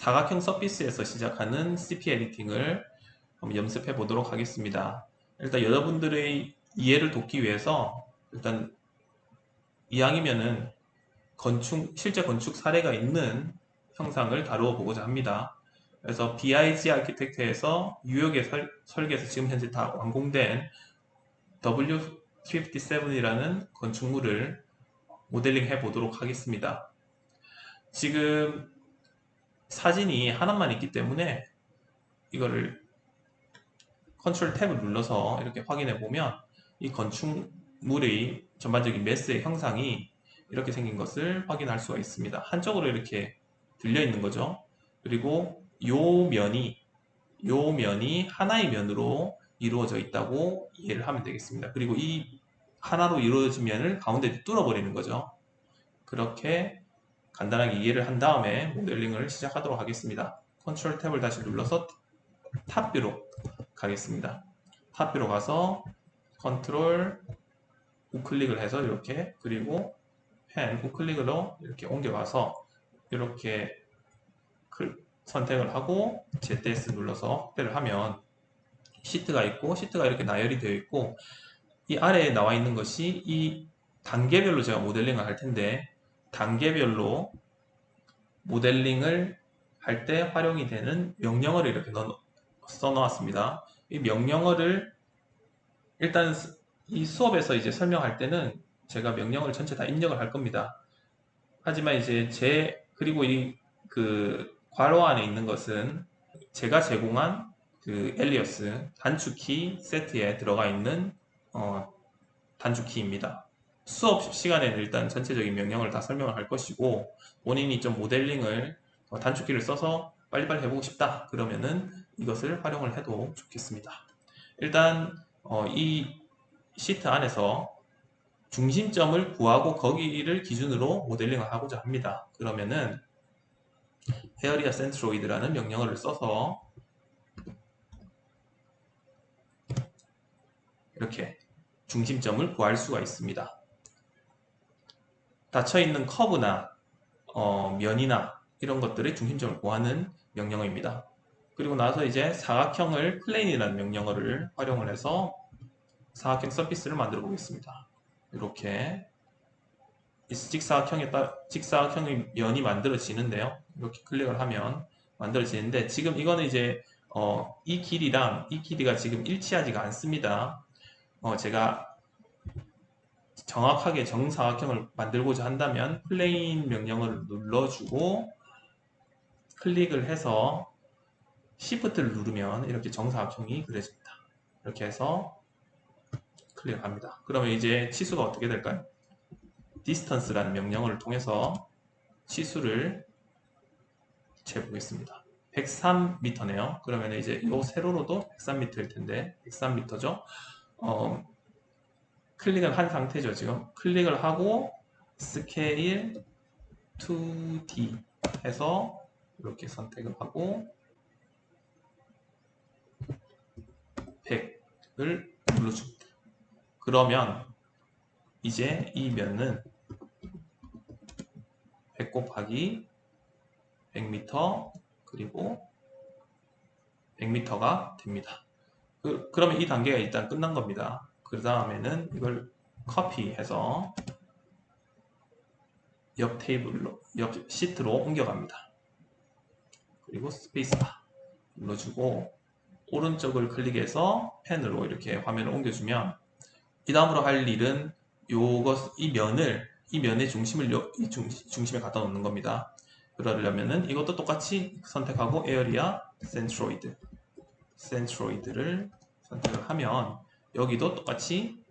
사각형 서피스에서 시작하는 CP 에디팅을 한번 연습해 보도록 하겠습니다. 일단 여러분들의 이해를 돕기 위해서 일단 이왕이면은 건축 실제 건축 사례가 있는 형상을 다루어 보고자 합니다. 그래서 BIG 아키텍트에서 유역의 설, 설계에서 지금 현재 다 완공된 W57이라는 건축물을 모델링 해 보도록 하겠습니다. 지금 사진이 하나만 있기 때문에 이거를 컨트롤 탭을 눌러서 이렇게 확인해 보면 이 건축물의 전반적인 매스의 형상이 이렇게 생긴 것을 확인할 수가 있습니다. 한쪽으로 이렇게 들려 있는 거죠. 그리고 요 면이 요 면이 하나의 면으로 이루어져 있다고 이해를 하면 되겠습니다. 그리고 이 하나로 이루어진 면을 가운데 뚫어버리는 거죠. 그렇게 간단하게 이해를 한 다음에 모델링을 시작하도록 하겠습니다. 컨트롤 탭을 다시 눌러서 탑뷰로 가겠습니다. 탑뷰로 가서 컨트롤 우클릭을 해서 이렇게 그리고 펜 우클릭으로 이렇게 옮겨가서 이렇게 선택을 하고 ZS 눌러서 확대를 하면 시트가 있고 시트가 이렇게 나열이 되어 있고 이 아래에 나와 있는 것이 이 단계별로 제가 모델링을 할 텐데 단계별로 모델링을 할 때 활용이 되는 명령어를 이렇게 써놓았습니다. 이 명령어를 일단 이 수업에서 이제 설명할 때는 제가 명령어를 전체 다 입력을 할 겁니다. 하지만 이제 제 그리고 이 그 괄호 안에 있는 것은 제가 제공한 그 엘리어스 단축키 세트에 들어가 있는 어, 단축키입니다. 수업 시간에는 일단 전체적인 명령을 다 설명을 할 것이고 본인이 좀 모델링을 어, 단축키를 써서 빨리빨리 해보고 싶다 그러면은 이것을 활용을 해도 좋겠습니다. 일단 어, 이 시트 안에서 중심점을 구하고 거기를 기준으로 모델링을 하고자 합니다. 그러면은 area centroid라는 명령어를 써서 이렇게 중심점을 구할 수가 있습니다. 닫혀있는 커브나 어, 면이나 이런 것들의 중심점을 구하는 명령어입니다. 그리고 나서 이제 사각형을 플레인이라는 명령어를 활용을 해서 사각형 서피스를 만들어 보겠습니다. 이렇게 직사각형에 따라 직사각형의 면이 만들어지는데요. 이렇게 클릭을 하면 만들어지는데 지금 이거는 이제 어, 이 길이랑 이 길이가 지금 일치하지가 않습니다. 어, 제가 정확하게 정사각형을 만들고자 한다면 플레인 명령어를 눌러주고 클릭을 해서 Shift를 누르면 이렇게 정사각형이 그려집니다. 이렇게 해서 클릭을 합니다. 그러면 이제 치수가 어떻게 될까요? distance라는 명령어를 통해서 치수를 재보겠습니다. 103m네요. 그러면 이제 이 세로로도 103m일 텐데 103m죠. 어, 클릭을 한 상태죠. 지금 클릭을 하고 스케일 2D 해서 이렇게 선택을 하고 100을 눌러줍니다. 그러면 이제 이 면은 100 곱하기 100m 그리고 100m가 됩니다. 그, 그러면 이 단계가 일단 끝난 겁니다. 그 다음에는 이걸 커피해서 옆 테이블로, 옆 시트로 옮겨갑니다. 그리고 스페이스바 눌러주고 오른쪽을 클릭해서 펜으로 이렇게 화면을 옮겨주면 이 다음으로 할 일은 요것 이 면을 이 면의 중심을 요, 이 중, 중심에 갖다 놓는 겁니다. 그러려면은 이것도 똑같이 선택하고 에어리아 센트로이드 센트로이드를 선택을 하면 여기도 똑같이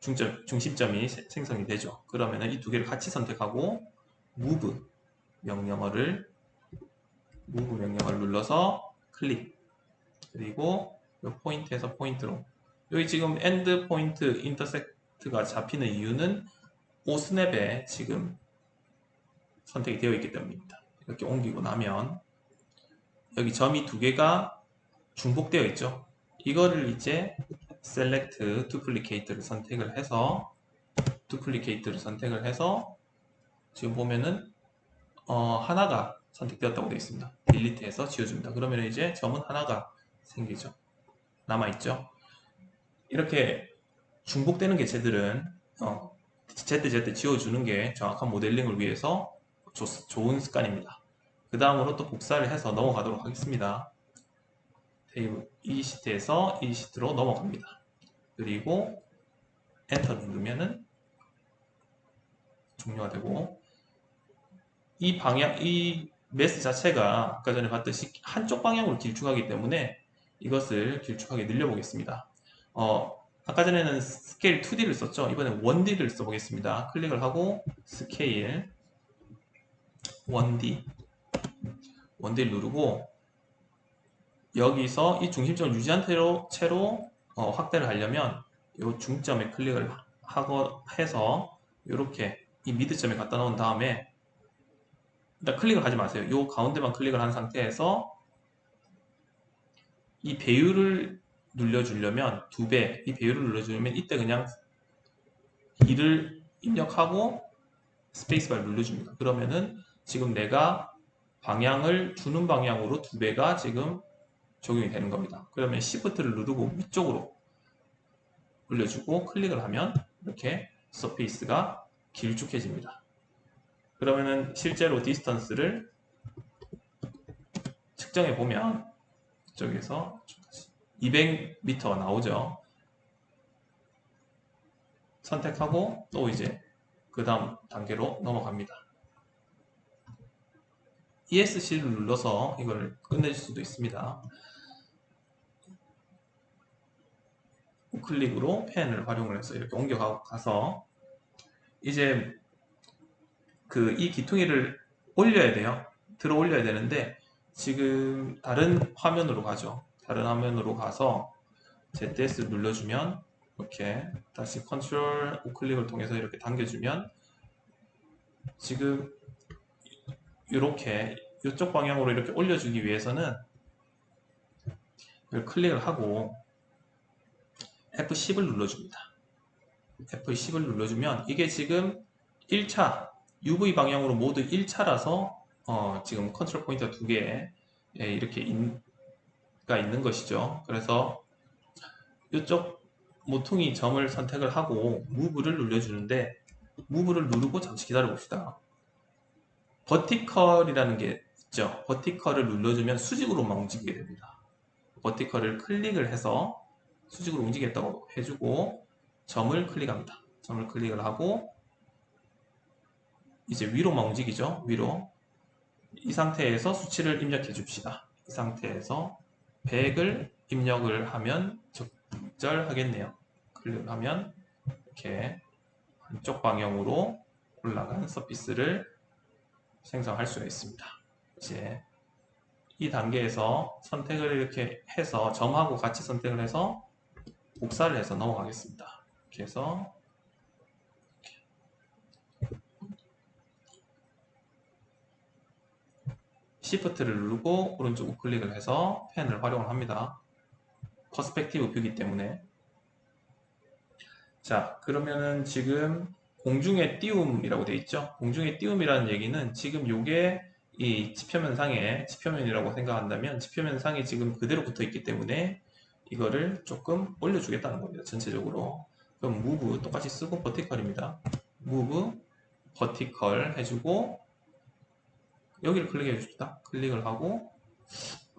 중점, 중심점이 생성이 되죠. 그러면은 이두 개를 같이 선택하고 move 명령어를 move 명령어를 눌러서 클릭 그리고 이 포인트에서 포인트로 여기 지금 엔드 포인트 인터섹트가 잡히는 이유는 오 스냅에 지금 선택이 되어 있기 때문입니다. 이렇게 옮기고 나면 여기 점이 두 개가 중복되어 있죠. 이거를 이제 select duplicate를 선택을 해서 duplicate를 선택을 해서 지금 보면은 어, 하나가 선택되었다고 되어 있습니다. 딜리트해서 지워줍니다. 그러면 이제 점은 하나가 생기죠. 남아있죠. 이렇게 중복되는 개체들은 어, 제때제때 지워주는 게 정확한 모델링을 위해서 좋, 좋은 습관입니다. 그 다음으로 또 복사를 해서 넘어가도록 하겠습니다. 테이블 이 시트에서 이 시트로 넘어갑니다. 그리고 엔터 누르면은 종료가 되고 이 방향 이 메스 자체가 아까 전에 봤듯이 한쪽 방향으로 길쭉하기 때문에 이것을 길쭉하게 늘려보겠습니다. 어, 아까 전에는 스케일 2D를 썼죠. 이번엔 1D를 써보겠습니다. 클릭을 하고 스케일 1D 1D를 누르고 여기서 이 중심점을 유지한 채로, 채로 어, 확대를 하려면 이 중점에 클릭을 하고 해서 이렇게 이 미드점에 갖다 놓은 다음에 일단 클릭을 하지 마세요. 이 가운데만 클릭을 한 상태에서 이 배율을 눌러주려면 두 배, 이 배율을 눌러주려면 이때 그냥 2를 입력하고 스페이스바를 눌러줍니다. 그러면은 지금 내가 방향을 주는 방향으로 두 배가 지금 적용이 되는 겁니다. 그러면 Shift를 누르고 위쪽으로 올려주고 클릭을 하면 이렇게 서페이스가 길쭉해집니다. 그러면은 실제로 디스턴스를 측정해 보면 이쪽에서 200m 나오죠. 선택하고 또 이제 그 다음 단계로 넘어갑니다. ESC를 눌러서 이걸 끝내줄 수도 있습니다. 우클릭으로 펜을 활용을 해서 이렇게 옮겨가서 이제 그 이 기퉁이를 올려야 돼요. 들어 올려야 되는데 지금 다른 화면으로 가죠. 다른 화면으로 가서 ZS 눌러주면 이렇게 다시 컨트롤 우클릭을 통해서 이렇게 당겨주면 지금 이렇게 이쪽 방향으로 이렇게 올려주기 위해서는 클릭을 하고 F10을 눌러줍니다. F10을 눌러주면 이게 지금 1차 UV 방향으로 모두 1차라서 어, 지금 컨트롤 포인트가 두개 이렇게 인, 가 있는 것이죠. 그래서 이쪽 모퉁이 점을 선택을 하고 무브를 눌러주는데 무브를 누르고 잠시 기다려 봅시다. 버티컬이라는 게 있죠. 버티컬을 눌러주면 수직으로만 움직이게 됩니다. 버티컬을 클릭을 해서 수직으로 움직이겠다고 해주고 점을 클릭합니다. 점을 클릭을 하고 이제 위로만 움직이죠. 위로 이 상태에서 수치를 입력해 줍시다. 이 상태에서 100을 입력을 하면 적절하겠네요. 클릭을 하면 이렇게 한쪽 방향으로 올라간 서피스를 생성할 수가 있습니다. 이제 이 단계에서 선택을 이렇게 해서 점하고 같이 선택을 해서 복사를 해서 넘어가겠습니다. 이렇게 해서 Shift를 누르고 오른쪽 우클릭을 해서 펜을 활용을 합니다. 퍼스펙티브 뷰기 때문에 자 그러면은 지금 공중의 띄움이라고 되어 있죠. 공중의 띄움이라는 얘기는 지금 요게 이 지표면상에 지표면이라고 생각한다면 지표면상에 지금 그대로 붙어 있기 때문에 이거를 조금 올려주겠다는 겁니다. 전체적으로. 그럼 move 똑같이 쓰고 버티컬입니다. move 버티컬 해주고 여기를 클릭해 줍시다. 클릭을 하고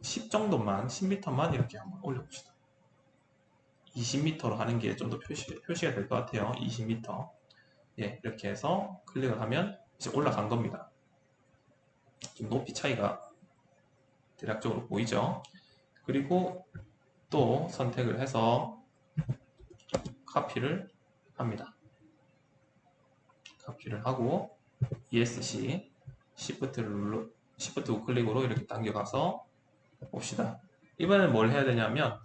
10 정도만 10m만 이렇게 한번 올려봅시다. 20m로 하는 게 좀 더 표시, 표시가 될 것 같아요. 20m. 예, 이렇게 해서 클릭을 하면 이제 올라간 겁니다. 좀 높이 차이가 대략적으로 보이죠? 그리고 또 선택을 해서 카피를 합니다. 카피를 하고 ESC Shift를 눌러 Shift 우클릭으로 이렇게 당겨가서 봅시다. 이번엔 뭘 해야 되냐면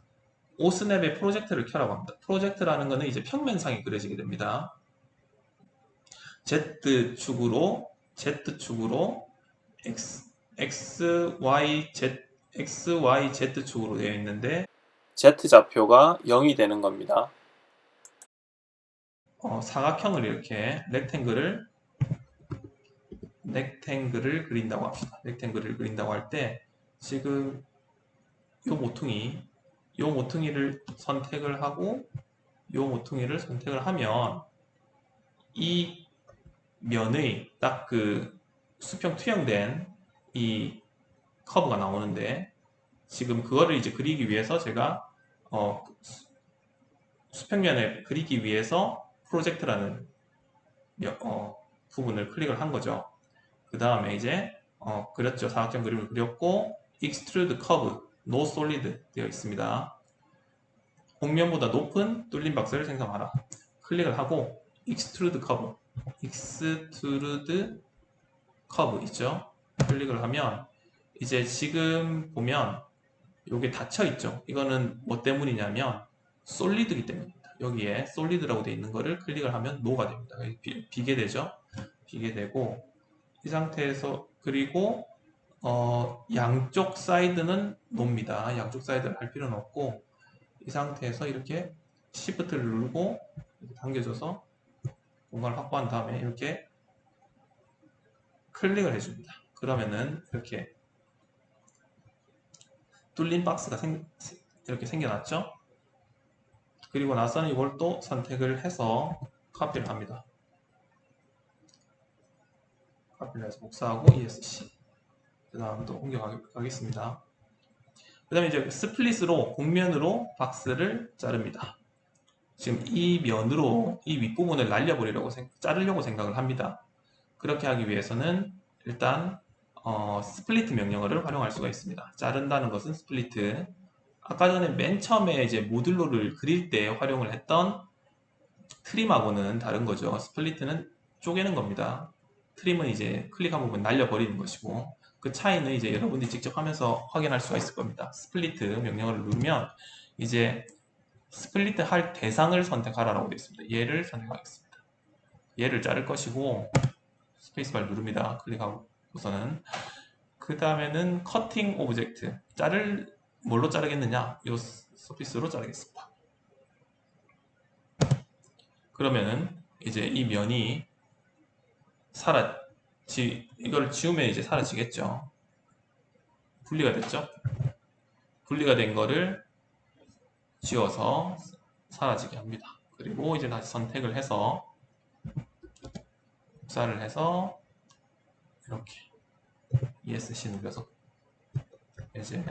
오스냅의 프로젝트를 켜라고 합니다. 프로젝트라는 것은 이제 평면상이 그려지게 됩니다. Z축으로 Z축으로 X, X, Y, Z, X, Y, Z축으로 되어 있는데 Z좌표가 0이 되는 겁니다. 어, 사각형을 이렇게 렉탱글을 넥탱글을 그린다고 합시다. 넥탱글을 그린다고 할 때 지금 요 모퉁이 요 모퉁이를 선택을 하고 요 모퉁이를 선택을 하면 이 면의 딱 그 수평 투영된 이 커브가 나오는데 지금 그거를 이제 그리기 위해서 제가 어, 수- 수평면을 그리기 위해서 프로젝트라는 여- 어, 부분을 클릭을 한 거죠. 그 다음에 이제 어, 그렸죠. 사각형 그림을 그렸고 extrude curve, no solid 되어 있습니다. 곡면보다 높은 뚫린 박스를 생성하라. 클릭을 하고 extrude curve, extrude curve 있죠. 클릭을 하면 이제 지금 보면 이게 닫혀 있죠. 이거는 뭐 때문이냐면 솔리드기 때문입니다. 여기에 솔리드라고 되어 있는 거를 클릭을 하면 노가 됩니다. 비, 비게 되죠. 비게 되고 이 상태에서 그리고 어, 양쪽 사이드는 노입니다. 양쪽 사이드를 할 필요는 없고 이 상태에서 이렇게 Shift를 누르고 당겨줘서 공간을 확보한 다음에 이렇게 클릭을 해줍니다. 그러면은 이렇게 뚫린 박스가 생, 이렇게 생겨났죠? 그리고 나서는 이걸 또 선택을 해서 카피를 합니다. 카피를 해서 복사하고 ESC. 그 다음 또 옮겨가겠습니다. 그 다음에 이제 스플릿으로 곡면으로 박스를 자릅니다. 지금 이 면으로 이 윗부분을 날려버리려고 생- 자르려고 생각을 합니다. 그렇게 하기 위해서는 일단 어, 스플리트 명령어를 활용할 수가 있습니다. 자른다는 것은 스플리트. 아까 전에 맨 처음에 이제 모듈로를 그릴 때 활용을 했던 트림하고는 다른 거죠. 스플리트는 쪼개는 겁니다. 트림은 이제 클릭한 부분 날려버리는 것이고 그 차이는 이제 여러분들이 직접 하면서 확인할 수가 있을 겁니다. 스플리트 명령어를 누르면 이제 스플리트 할 대상을 선택하라고 되어 있습니다. 얘를 선택하겠습니다. 얘를 자를 것이고 스페이스바를 누릅니다. 클릭하고 서는 그 다음에는 커팅 오브젝트 자를 뭘로 자르겠느냐? 이 서피스로 자르겠습니다. 그러면은 이제 이 면이 사라 지 이걸 지우면 이제 사라지겠죠. 분리가 됐죠. 분리가 된 거를 지워서 사라지게 합니다. 그리고 이제 다시 선택을 해서 복사를 해서 이렇게 ESC 눌러서 이제